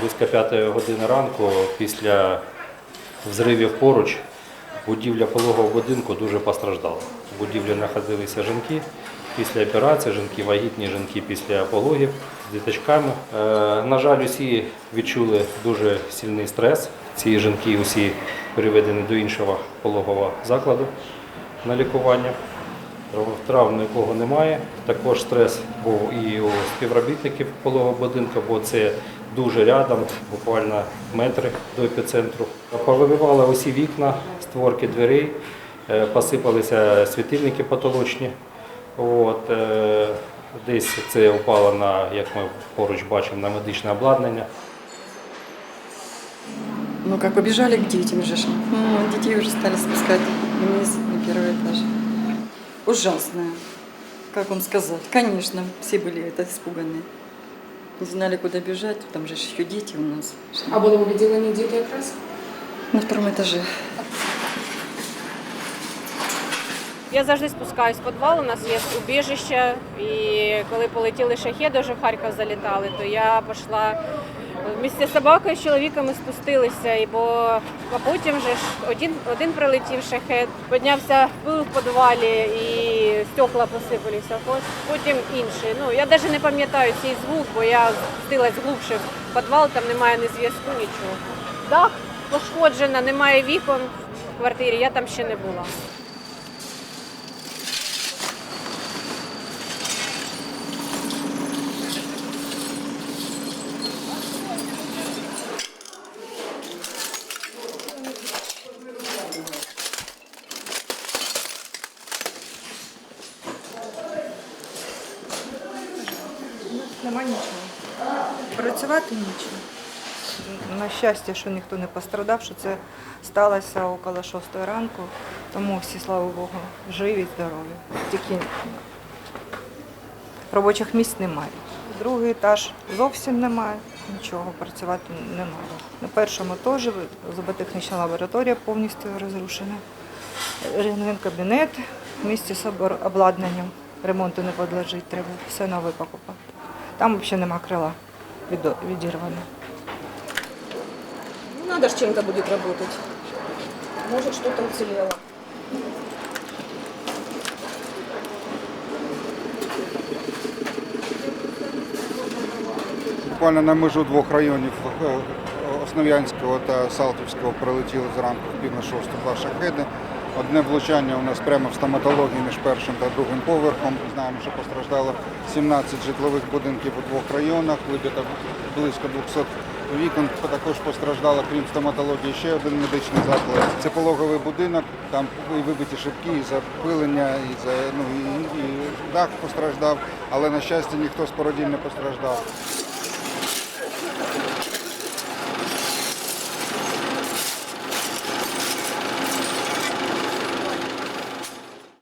Близько п'ятої години ранку після взривів поруч будівля пологового будинку дуже постраждала. В будівлі знаходилися жінки після операції, жінки вагітні, жінки після пологів з діточками. Е, На жаль, усі відчули дуже сильний стрес. Ці жінки усі переведені до іншого пологового закладу на лікування. Травм нікого немає. Також стрес був і у співробітників пологового будинку, бо це дуже рядом, буквально метри до епіцентру. Повибивали усі вікна, створки дверей, е, посипалися світильники потолочні. От, е, десь це впало на, як ми поруч бачимо, на медичне обладнання. Ну, как побежали к детям же. ж. М, Детей уже стали спускать вниз на первый этаж Ужасное. Как вам сказать? Конечно, все были это испуганы. Не знали, куда бежать. Там же ж еще дети у нас. А були у відділенні діти якраз? На втором этаже. Я завжди спускаюсь в підвал, у нас є убіжище, і коли полетіли шахеди, вже в Харків залітали, то я пішла з собакою з чоловіками спустилися, і бо а потім же ж один, один прилетів шахет, піднявся пил в підвалі і стекла посипалися, потім інший. Ну, я навіть не пам'ятаю цей звук, бо я спустилась глубше в підвал, там немає ні зв'язку, нічого. Дах пошкоджено, немає вікон в квартирі, я там ще не була. Нема нічого. Працювати нічого. На щастя, що ніхто не пострадав, що це сталося около 6 ранку, тому всі, слава Богу, живі, здорові. Тільки робочих місць немає. Другий етаж зовсім немає, нічого працювати не треба. На першому теж зуботехнічна лабораторія повністю розрушена. Рентген-кабінет в місті з обладнанням. Ремонту не підлежить, треба все нове покупати. Там взагалі нема крила відірване. Ну, надо ж чем-то будет работать. Может, что-то уцелело. Буквально на межу двох районів е, Основ'янського та Салтівського прилетіли зранку в пів на шосту два шахеди. Одне влучання у нас прямо в стоматології між першим та другим поверхом. Знаємо, що постраждало 17 житлових будинків у двох районах, вибито близько 200 вікон. Також постраждало, крім стоматології, ще один медичний заклад. Це пологовий будинок, там і вибиті шибки, і запилення, і, за, ну, і, і дах постраждав, але на щастя ніхто з породіль не постраждав.